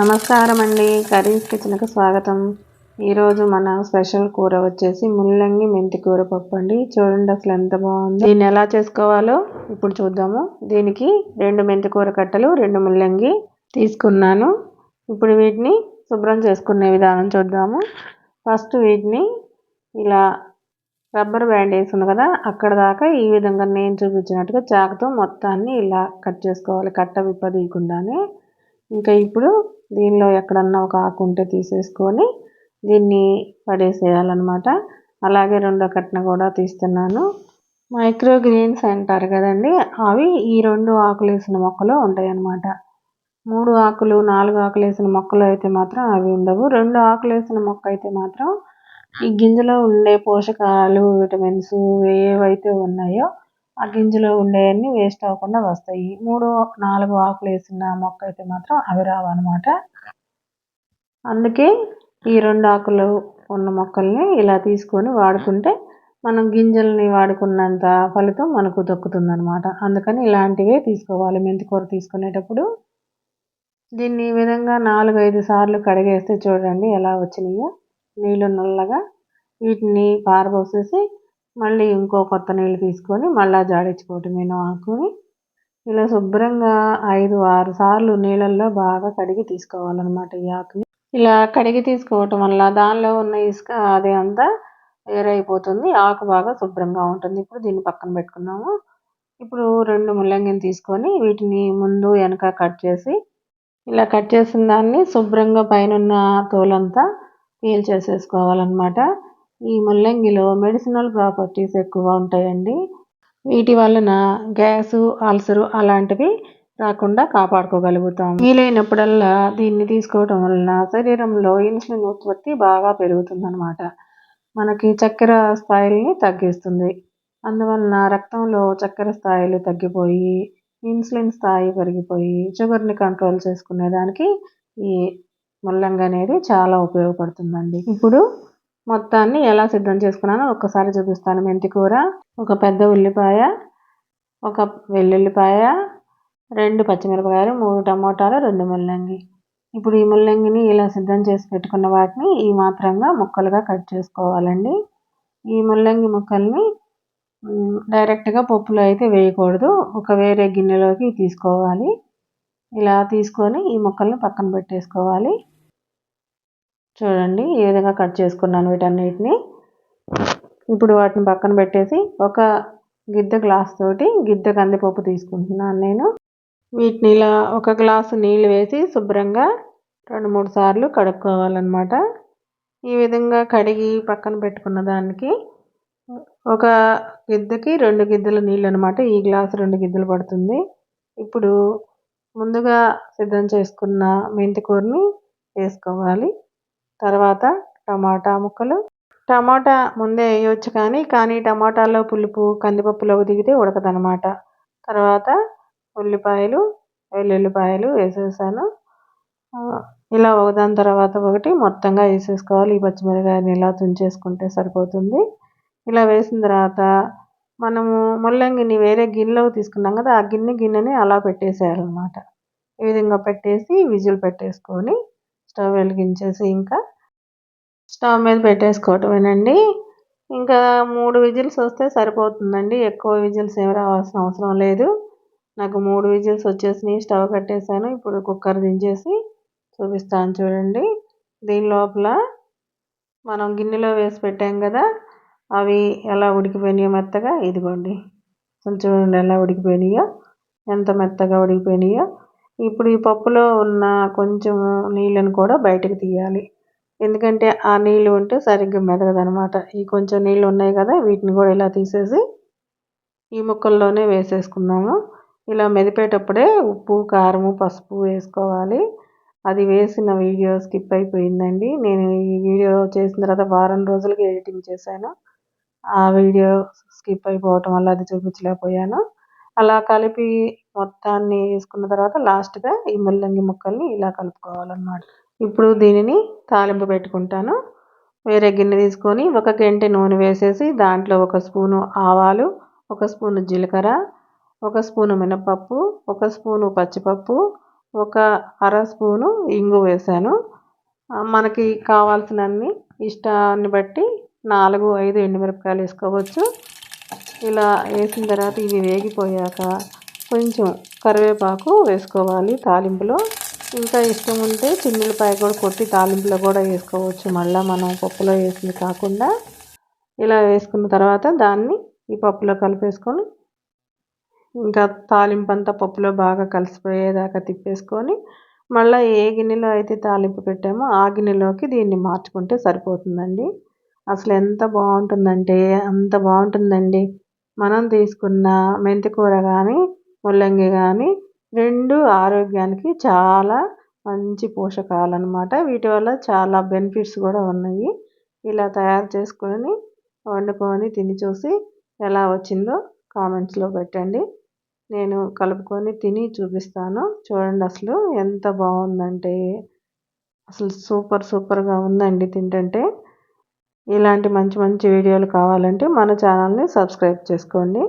నమస్కారం అండి కర్రీస్ కిచెన్కి స్వాగతం. ఈరోజు మన స్పెషల్ కూర వచ్చేసి ముల్లంగి మెంతి కూర పప్పు అండి. చూడండి అసలు ఎంత బాగుంది. దీన్ని ఎలా చేసుకోవాలో ఇప్పుడు చూద్దాము. దీనికి రెండు మెంతి కూర కట్టలు రెండు ముల్లంగి తీసుకున్నాను. ఇప్పుడు వీటిని శుభ్రం చేసుకునే విధానం చూద్దాము. ఫస్ట్ వీటిని ఇలా రబ్బర్ బ్యాండ్ వేసుకున్నాను కదా అక్కడ దాకా ఈ విధంగా నేను చూపించినట్టుగా చాకుతో మొత్తాన్ని ఇలా కట్ చేసుకోవాలి కట్ట విప్పదీయకుండానే. ఇంకా ఇప్పుడు దీనిలో ఎక్కడన్నా ఒక ఆకు ఉంటే తీసేసుకొని దీన్ని పడేసేయాలన్నమాట. అలాగే రెండో కట్న కూడా తీస్తున్నాను. మైక్రో గ్రీన్స్ అంటారు కదండి. అవి ఈ రెండు ఆకులు వేసిన మొక్కలు ఉంటాయి అన్నమాట మూడు ఆకులు నాలుగు ఆకులు వేసిన మొక్కలు అయితే మాత్రం అవి ఉండవు. రెండు ఆకులు వేసిన మొక్క అయితే మాత్రం ఈ గింజలో ఉండే పోషకాలు విటమిన్స్ ఏవైతే ఉన్నాయో ఆ గింజలో ఉండేవన్నీ వేస్ట్ అవ్వకుండా వస్తాయి. మూడు నాలుగు ఆకులు వేసిన మొక్క అయితే మాత్రం అవి రావన్నమాట. అందుకే ఈ రెండు ఆకులు ఉన్న మొక్కల్ని ఇలా తీసుకొని వాడుకుంటే మనం గింజల్ని వాడుకున్నంత ఫలితం మనకు దక్కుతుందనమాట అందుకని ఇలాంటివే తీసుకోవాలి. మెంతికూర తీసుకునేటప్పుడు దీన్ని ఈ విధంగా నాలుగు ఐదు సార్లు కడిగేస్తే చూడండి ఎలా వచ్చినాయో. నీళ్ళు నల్లగా వీటిని పారబోసేసి మళ్ళీ ఇంకో కొత్త నీళ్ళు తీసుకొని మళ్ళీ జాడించుకోవటమేనో ఆకుని ఇలా శుభ్రంగా ఐదు ఆరు సార్లు నీళ్ళల్లో బాగా కడిగి తీసుకోవాలన్నమాట ఈ ఆకుని. ఇలా కడిగి తీసుకోవటం వల్ల దానిలో ఉన్న ఇసుక అది అంతా వేరైపోతుంది ఆకు బాగా శుభ్రంగా ఉంటుంది. ఇప్పుడు దీన్ని పక్కన పెట్టుకున్నాము. ఇప్పుడు రెండు ముల్లంగిని తీసుకొని వీటిని ముందు వెనక కట్ చేసి ఇలా కట్ చేసిన దాన్ని శుభ్రంగా పైన తోలంతా పీల్ చేసేసుకోవాలన్నమాట. ఈ ముల్లంగిలో మెడిసినల్ ప్రాపర్టీస్ ఎక్కువ ఉంటాయండి. వీటి వలన గ్యాసు అల్సరు అలాంటివి రాకుండా కాపాడుకోగలుగుతాం వీలైనప్పుడల్లా దీన్ని తీసుకోవటం వలన శరీరంలో ఇన్సులిన్ ఉత్పత్తి బాగా పెరుగుతుందన్నమాట. మనకి చక్కెర స్థాయిల్ని తగ్గిస్తుంది. అందువలన రక్తంలో చక్కెర స్థాయిలు తగ్గిపోయి ఇన్సులిన్ స్థాయి పెరిగిపోయి షుగర్ని కంట్రోల్ చేసుకునేదానికి ఈ ముల్లంగి అనేది చాలా ఉపయోగపడుతుందండి. ఇప్పుడు మొత్తాన్ని ఎలా సిద్ధం చేసుకున్నానో ఒక్కసారి చూపిస్తాను మెంతి కూర ఒక పెద్ద ఉల్లిపాయ ఒక వెల్లుల్లిపాయ రెండు పచ్చిమిరపకాయలు మూడు టమోటాలు రెండు ముల్లంగి. ఇప్పుడు ఈ ముల్లంగిని ఇలా సిద్ధం చేసి పెట్టుకున్న వాటిని ఈ మాత్రంగా ముక్కలుగా కట్ చేసుకోవాలండి. ఈ ముల్లంగి ముక్కల్ని డైరెక్ట్గా పప్పులో అయితే వేయకూడదు. ఒక వేరే గిన్నెలోకి తీసుకోవాలి. ఇలా తీసుకొని ఈ ముక్కల్ని పక్కన పెట్టేసుకోవాలి. చూడండి ఈ విధంగా కట్ చేసుకున్నాను వీటన్నిటిని. ఇప్పుడు వాటిని పక్కన పెట్టేసి ఒక గిద్ద గ్లాస్ తోటి గిద్ద కందిపప్పు తీసుకుంటున్నాను నేను. వీటిని ఇలా ఒక గ్లాసు నీళ్ళు వేసి శుభ్రంగా రెండు మూడు సార్లు కడుక్కోవాలన్నమాట. ఈ విధంగా కడిగి పక్కన పెట్టుకున్న దానికి ఒక గిద్దకి రెండు గిద్దల నీళ్ళు అనమాట ఈ గ్లాసు రెండు గిద్దలు పడుతుంది. ఇప్పుడు ముందుగా సిద్ధం చేసుకున్న మెంతికూరని వేసుకోవాలి. తర్వాత టమాటా ముక్కలు. టమాటా ముందే వేయవచ్చు కానీ కానీ టమాటాలో పులుపు కందిపప్పులోకి దిగితే ఉడకదనమాట తర్వాత ఉల్లిపాయలు వెల్లుల్లిపాయలు వేసేసాను. ఇలా ఒకదాని తర్వాత ఒకటి మొత్తంగా వేసేసుకోవాలి. ఈ పచ్చిమిరకాయని ఇలా తుంచేసుకుంటే సరిపోతుంది. ఇలా వేసిన తర్వాత మనము ముల్లంగిని వేరే గిన్నెలోకి తీసుకున్నాం కదా ఆ గిన్నె గిన్నెని అలా పెట్టేసేయాలన్నమాట. ఈ విధంగా పెట్టేసి విజిల్ పెట్టేసుకొని స్టవ్ వెలిగించేసి ఇంకా స్టవ్ మీద పెట్టేసుకోవటమేనండి. ఇంకా మూడు విజిల్స్ వస్తే సరిపోతుందండి. ఎక్కువ విజిల్స్ ఏమి రావాల్సిన అవసరం లేదు. నాకు మూడు విజిల్స్ వచ్చేసినాయి. స్టవ్ కట్టేశాను. ఇప్పుడు కుక్కర్ దించేసి చూపిస్తాను చూడండి. దీని లోపల మనం గిన్నెలో వేసి పెట్టాం కదా అవి ఎలా ఉడికిపోయినాయో మెత్తగా ఇదిగోండి. అసలు చూడండి ఎలా ఉడికిపోయినాయో ఎంత మెత్తగా ఉడికిపోయినాయో. ఇప్పుడు ఈ పప్పులో ఉన్న కొంచెం నీళ్ళను కూడా బయటకు తీయాలి. ఎందుకంటే ఆ నీళ్ళు ఉంటే సరిగ్గా మెదగదనమాట. ఈ కొంచెం నీళ్ళు ఉన్నాయి కదా వీటిని కూడా ఇలా తీసేసి ఈ ముక్కల్లోనే వేసేసుకుందాము. ఇలా మెదిపేటప్పుడే ఉప్పు కారము పసుపు వేసుకోవాలి. అది వేసిన వీడియో స్కిప్ అయిపోయిందండి. నేను ఈ వీడియో చేసిన తర్వాత వారం రోజులకి ఎడిటింగ్ చేశాను. ఆ వీడియో స్కిప్ అయిపోవటం వల్ల అది చూపించలేకపోయాను. అలా కలిపి మొత్తాన్ని వేసుకున్న తర్వాత లాస్ట్గా ఈ ముల్లంగి ముక్కల్ని ఇలా కలుపుకోవాలన్నమాట. ఇప్పుడు దీనిని తాలింపు పెట్టుకుంటాను. వేరే గిన్నె తీసుకొని ఒక గంటె నూనె వేసేసి దాంట్లో ఒక స్పూను ఆవాలు ఒక స్పూను జీలకర్ర ఒక స్పూను మినపప్పు ఒక స్పూను పచ్చిపప్పు ఒక అర స్పూను ఇంగు వేసాను. మనకి కావాల్సినన్ని ఇష్టాన్ని బట్టి నాలుగు ఐదు ఎండుమిరపకాయలు వేసుకోవచ్చు. ఇలా వేసిన తర్వాత ఇవి వేగిపోయాక కొంచెం కరివేపాకు వేసుకోవాలి తాలింపులో. ఇంకా ఇష్టం ఉంటే చిన్నులపాయ కూడా కొట్టి తాలింపులో కూడా వేసుకోవచ్చు. మళ్ళీ మనం పప్పులో వేసింది కాకుండా ఇలా వేసుకున్న తర్వాత దాన్ని ఈ పప్పులో కలిపేసుకొని ఇంకా తాలింపు అంతా పప్పులో బాగా కలిసిపోయేదాకా తిప్పేసుకొని మళ్ళీ ఏ గిన్నెలో అయితే తాలింపు పెట్టామో ఆ గిన్నెలోకి దీన్ని మార్చుకుంటే సరిపోతుందండి. అసలు ఎంత బాగుంటుందంటే అంత బాగుంటుందండి. మనం తీసుకున్న మెంతి కూర కానీ ముల్లంగి కానీ రెండు ఆరోగ్యానికి చాలా మంచి పోషకాలు అనమాట వీటి వల్ల చాలా బెనిఫిట్స్ కూడా ఉన్నాయి. ఇలా తయారు చేసుకొని వండుకొని తిని చూసి ఎలా వచ్చిందో కామెంట్స్లో పెట్టండి. నేను కలుపుకొని తిని చూపిస్తాను. చూడండి అసలు ఎంత బాగుందంటే అసలు సూపర్ సూపర్గా ఉందండి తింటుంటే. ఇలాంటి మంచి మంచి వీడియోలు కావాలంటే మన ఛానల్ని సబ్స్క్రైబ్ చేసుకోండి.